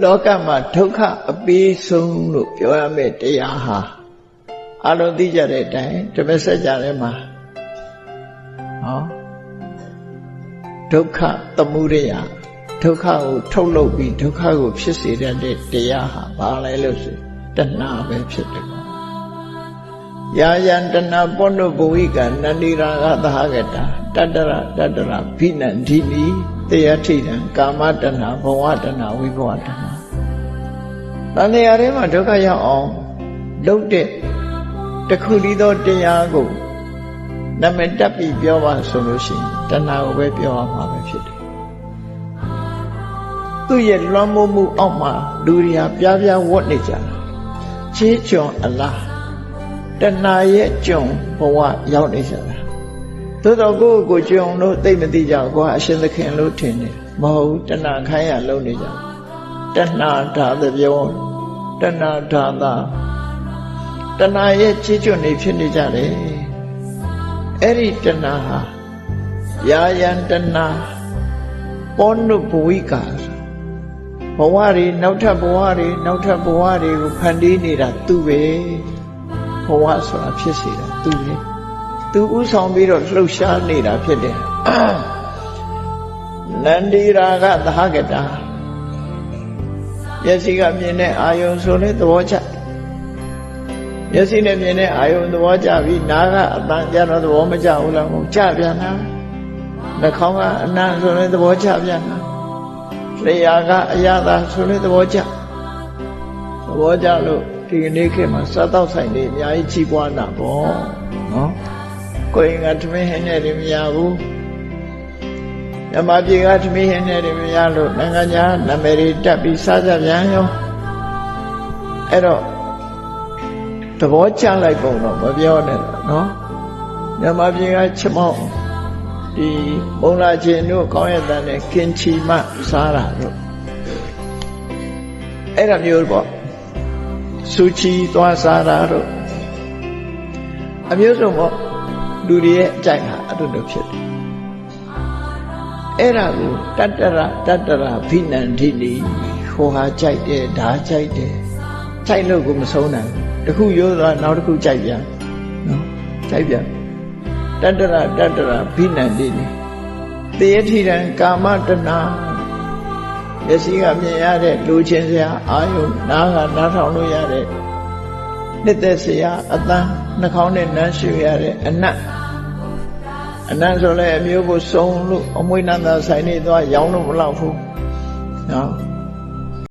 လောကမှာဒုက္ခအပေးဆုံးလို့ပြောရမယ့်တရားဟာအလုံးသိကြတဲ့အတိုင်းဓမ္မစကြာထဲမှာဟောဒုက္ခသမုဒယဒုက္ခကိုထုတ်လုပ်ပြီးဒုက္ခကိုဖြစ်စေတတ်တဲ့တရားဟာဘာလဲလို့ဆိုတဏှာပဲဖြစ်တယ်ယာယံတဏပုဏ္ဏဘဝိကနန္ဒီရာဂသဟကတာတတ္တရတတ္တရဘိနံဒီနီ တေယထိတံကာမတဏဘဝတဏဝိဘဝတဏတန်ရာထဲမှာဒုက္ခရောက်အောင်လုပ်တဲ့တခုတည်းသောတရားကိုနာမည်တက်ပြီးပြောပါဆိုလို့ရှိရင်တဏှာကိုပဲပြောရမှာပဲဖြစ်တယ်သူ့ရဲ့လွှမ်းမိုးမှုအောက်မှာလူတွေဟာပြားပြားဝတ်နေကြတာချေးချွန်အလားတဏှာရဲ့ကြုံဘဝရောက်နေကြတာ သို့တော့ကိုယ့်ကိုကြုံလို့သိမသိကြဘူးကိုကအရှင်သခင်လို့ထင်တယ်မဟုတ်တဏှာခိုင်းရလုံးနေကြတဏှာဓာတ်ပြောတဏှာဓာတာတဏှာရဲ့ချေးချွန်နေဖြစ်နေကြတယ်အဲ့ဒီတဏှာဟာယာယံတဏှာပောနုဘဝိကာဘဝတွေနောက်ထပ်ဘဝတွေနောက်ထပ်ဘဝတွေကိုဖန်တီးနေတာသူပဲဘဝဆိုတာဖြစ်စေတာသူပဲ သူဥဆောင်ပြီးတော့လှုပ်ရှားနေတာဖြစ်တယ်နန္ဒီရာဂသဟကတာမျက်စိကမြင်တဲ့အာယုံဆိုလဲသဘောကျမျက်စိနဲ့မြင်တဲ့အာယုံသဘောကျပြီးနားကအတန်ကြတော့သဘောမကျဘူးလားမဟုတ်ကြပြန်တာနှာခေါင်းကအနံ့ဆိုလဲသဘောကျပြန်တာလျှာကအရသာဆိုလဲသဘောကျသဘောကျလို့ဒီကနေ့ခေတ်မှာစားတော့ဆိုင်တွေအများကြီးကြီးပွားတာပေါ့နော် ကိုယ်ကထမင်းဟင်းနဲ့တွေမရဘူးမြမပြေကထမင်းဟင်းနဲ့တွေမရလို့နိုင်ငံခြားနာမည်တွေတက်ပြီးစားကြပြန်ရောအဲ့တော့သဘောကျလိုက်ပုံတော့မပြောနဲ့တော့နော်မြမပြေကချမောက်ဒီဘုံလာခြင်းတို့ကောင်းရတဲ့နဲ့ကင်ချီမစားတာတို့အဲ့ဒါမျိုးပေါ့စူချီသွားစားတာတို့အမျိုးစုံပေါ့ လူတွေရဲ့အကြိုက်ဟာအဲ့လိုလိုဖြစ်တယ်အဲ့ဒါကိုတတ္တရတတ္တရဘိနန္ဒိနီဟိုဟာကြိုက်တယ်ဒါကြိုက်တယ်ကြိုက်လို့ကိုမဆုံးနိုင်တခုရိုးသွားနောက်တစ်ခုကြိုက်ပြန်နော်ကြိုက်ပြန်တတ္တရတတ္တရဘိနန္ဒိနီတေယထိတံကာမတဏမျက်စိကမြင်ရတဲ့လူချင်းစရာအာယုနားကနားထောင်လို့ရတဲ့ နှစ်သက်စရာအတန်းနှာခေါင်းနဲ့နမ်းရှူရတဲ့အနတ်အနတ်ဆိုလည်းအမျိုးကိုစုံလို့အမွေနန္ဒဆိုင်နေသွားရောင်းလို့မလောက်ဘူးနော်